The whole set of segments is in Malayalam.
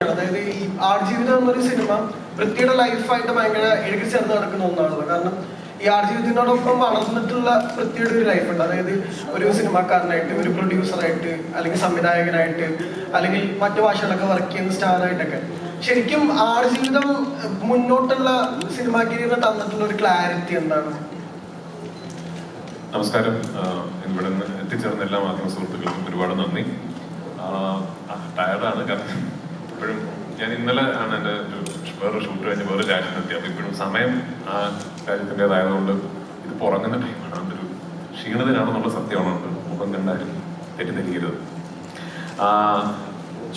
അതായത് ഈ ആടുജീവിതം എന്നൊരു സിനിമ വൃത്തിയുടെ ലൈഫായിട്ട് ഭയങ്കര ഇടയ്ക്ക് ചേർന്ന് നടക്കുന്ന ഒന്നാണല്ലോ. കാരണം ഈ ആടുജീവിതത്തിനോടൊപ്പം വളർന്നിട്ടുള്ള വൃത്തിയുടെ ഒരു ലൈഫുണ്ട് അതായത് ഒരു സിനിമാക്കാരനായിട്ട് ഒരു പ്രൊഡ്യൂസറായിട്ട് അല്ലെങ്കിൽ സംവിധായകനായിട്ട് അല്ലെങ്കിൽ മറ്റു ഭാഷകളൊക്കെ വർക്ക് ചെയ്യുന്ന സ്റ്റാറായിട്ടൊക്കെ ശരിക്കും ആടുജീവിതം മുന്നോട്ടുള്ള സിനിമാ കരിയറിന് തന്നിട്ടുള്ള ഒരു ക്ലാരിറ്റി എന്താണ്? നമസ്കാരം. ഇവിടെ നിന്ന് എത്തിച്ചേർന്ന എല്ലാ മാധ്യമ സുഹൃത്തുക്കൾക്കും ഒരുപാട് നന്ദി. ടയർഡാണ് കാരണം ഇപ്പോഴും ഞാൻ ഇന്നലെ ആണ് എന്റെ ഒരു വേറൊരു ഷൂട്ട് കഴിഞ്ഞ് വേറെ രാജ്യത്തെത്തി അപ്പോൾ ഇപ്പോഴും സമയം ആ രാജ്യത്തിന്റെതായതുകൊണ്ട് ഇത് പുറങ്ങുന്ന ടൈമാണ് അതിന്റെ ഒരു ക്ഷീണിതനാണെന്നുള്ള സത്യമാണ് മുഖം കണ്ടാലും തെറ്റിദ്ധരിക്കരുത്.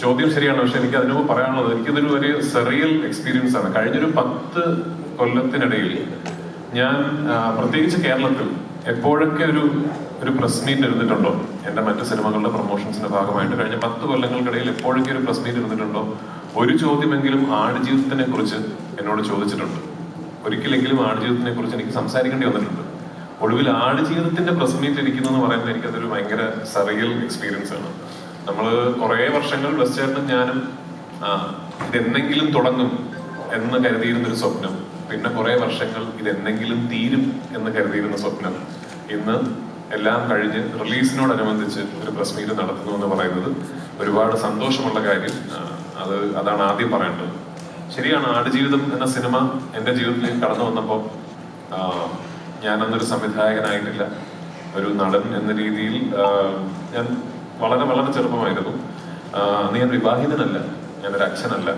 ചോദ്യം ശരിയാണ്. പക്ഷെ എനിക്ക് അതിനു പറയാനുള്ളത് എനിക്കിതൊരു ഒരു സെറിയൽ എക്സ്പീരിയൻസ് ആണ്. കഴിഞ്ഞൊരു പത്ത് കൊല്ലത്തിനിടയിൽ ഞാൻ പ്രത്യേകിച്ച് കേരളത്തിൽ എപ്പോഴൊക്കെ ഒരു ഒരു പ്രസ് മീറ്റ് ഇരുന്നിട്ടുണ്ടോ? എന്റെ മറ്റു സിനിമകളുടെ പ്രൊമോഷൻസിന്റെ ഭാഗമായിട്ട് കഴിഞ്ഞ പത്ത് കൊല്ലങ്ങൾക്കിടയിൽ എപ്പോഴൊക്കെ ഒരു പ്രസ് മീറ്റ് ഇരുന്നിട്ടുണ്ടോ? ഒരു ചോദ്യമെങ്കിലും ആടുജീവിതത്തിനെ കുറിച്ച് എന്നോട് ചോദിച്ചിട്ടുണ്ട്. ഒരിക്കലെങ്കിലും ആടുജീവിതത്തിനെ കുറിച്ച് എനിക്ക് സംസാരിക്കേണ്ടി വന്നിട്ടുണ്ട്. ഒടുവിൽ ആടുജീവിതത്തിന്റെ പ്രസ് മീറ്റ് ഇരിക്കുന്നു എന്ന് പറയുന്നത് എനിക്കതൊരു ഭയങ്കര സറിയൽ എക്സ്പീരിയൻസ് ആണ്. നമ്മൾ കുറേ വർഷങ്ങൾ വെസ്റ്റേർണും ഞാനും ഇതെന്നെങ്കിലും തുടങ്ങും എന്ന് കരുതിയിരുന്നൊരു സ്വപ്നം. പിന്നെ കുറെ വർഷങ്ങൾ ഇതെന്നെങ്കിലും തീരും എന്ന് കരുതിയിരുന്ന സ്വപ്നം ഇന്ന് എല്ലാം കഴിഞ്ഞ് റിലീസിനോടനുബന്ധിച്ച് ഒരു പ്രസ് മീറ്റ് നടത്തുന്നു എന്ന് പറയുന്നത് ഒരുപാട് സന്തോഷമുള്ള കാര്യം. അത് അതാണ് ആദ്യം പറയേണ്ടത്. ശരിയാണ് ആടുജീവിതം എന്ന സിനിമ എന്റെ ജീവിതത്തിലേക്ക് കടന്നു വന്നപ്പോൾ ഞാനന്നൊരു സംവിധായകനായിട്ടില്ല. ഒരു നടൻ എന്ന രീതിയിൽ ഞാൻ വളരെ വളരെ ചെറുപ്പമായിരുന്നു. അന്ന് ഞാൻ വിവാഹിതനല്ല ഞാനൊരു അച്ഛനല്ല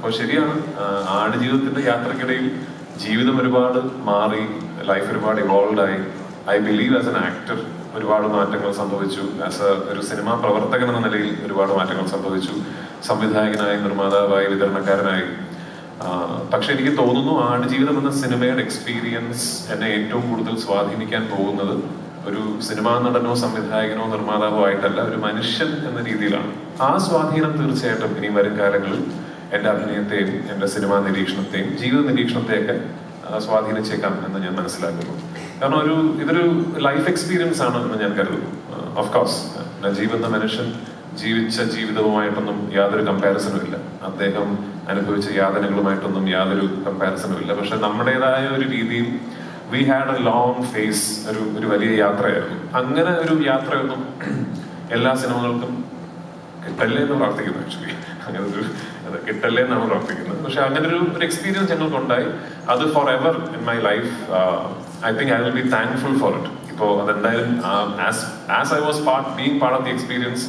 അപ്പോൾ ശരിയാണ്. ആട് ആടുജീവിതത്തിന്റെ യാത്രക്കിടയിൽ ജീവിതം ഒരുപാട് മാറി ലൈഫ് ഒരുപാട് ഇവോൾവ് ആയി. I believe as an actor ഒരുപാട് മാറ്റങ്ങൾ സംഭവിച്ചു. ആസ് എ ഒരു സിനിമാ പ്രവർത്തകൻ എന്ന നിലയിൽ ഒരുപാട് മാറ്റങ്ങൾ സംഭവിച്ചു. സംവിധായകനായി നിർമ്മാതാവായി വിതരണക്കാരനായി. പക്ഷെ എനിക്ക് തോന്നുന്നു ആടുജീവിതം എന്ന സിനിമയുടെ എക്സ്പീരിയൻസ് എന്നെ ഏറ്റവും കൂടുതൽ സ്വാധീനിക്കാൻ പോകുന്നത് ഒരു സിനിമാ നടനോ സംവിധായകനോ നിർമ്മാതാവോ ആയിട്ടല്ല ഒരു മനുഷ്യൻ എന്ന രീതിയിലാണ്. ആ സ്വാധീനം തീർച്ചയായിട്ടും ഇനി വരും കാലങ്ങളിൽ. എന്റെ അഭിനയത്തെയും എന്റെ സിനിമാ നിരീക്ഷണത്തെയും ജീവിത നിരീക്ഷണത്തെയൊക്കെ സ്വാധീനിച്ചേക്കാം എന്ന് ഞാൻ മനസ്സിലാക്കുന്നു. കാരണം ഒരു ഇതൊരു ലൈഫ് എക്സ്പീരിയൻസ് ആണ് എന്ന് ഞാൻ കരുതുന്നു. ഓഫ്കോഴ്സ് നജീബ് എന്ന മനുഷ്യൻ ജീവിച്ച ജീവിതവുമായിട്ടൊന്നും യാതൊരു കമ്പാരിസണും ഇല്ല. അദ്ദേഹം അനുഭവിച്ച യാതനകളുമായിട്ടൊന്നും യാതൊരു കമ്പാരിസണും ഇല്ല. പക്ഷെ നമ്മുടേതായ ഒരു രീതിയിൽ we had a long phase ഒരു ഒരു വലിയ യാത്രയായിരുന്നു. അങ്ങനെ ഒരു യാത്രയൊന്നും എല്ലാ സിനിമകൾക്കും കിട്ടല്ലേ എന്ന് പ്രാർത്ഥിക്കുന്നു ആക്ച്വലി അങ്ങനെ ഒരു അത് കിട്ടല്ലേ എന്നാണ് പ്രാർത്ഥിക്കുന്നത്. പക്ഷെ അങ്ങനെ ഒരു ഒരു എക്സ്പീരിയൻസ് ഞങ്ങൾക്ക് ഉണ്ടായി അത് forever in my life I think I will be thankful for it ഇപ്പോൾ അതെന്തായാലും as as I was part being part of the experience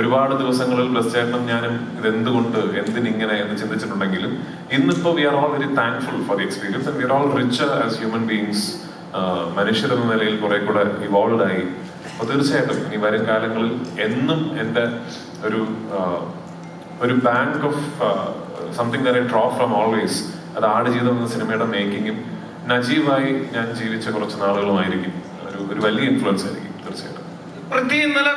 ഒരുപാട് ദിവസങ്ങളിൽ ബ്ലസ് ചേട്ടനും ഞാനും ഇതെന്തുകൊണ്ട് എന്തിനിങ്ങനെ എന്ന് ചിന്തിച്ചിട്ടുണ്ടെങ്കിലും ഇന്നിപ്പോൾ we are all very thankful for the experience and we are all rich as human beings മനുഷ്യർ എന്ന നിലയിൽ കുറെ കൂടെ ഇവോൾവ് ആയി. അപ്പൊ തീർച്ചയായിട്ടും ഇനി വരും കാലങ്ങളിൽ എന്നും എന്റെ ഒരു ഒരു bank of something there draw from always അത് ആട് ജീവിതം എന്ന സിനിമയുടെ മേക്കിങ്ങും നജീവായി ഞാൻ ജീവിച്ച കുറച്ച് നാളുകളുമായിരിക്കും. ഒരു ഒരു വലിയ ഇൻഫ്ലുവൻസ് ആയിരിക്കും തീർച്ചയായിട്ടും. ഇന്നലെ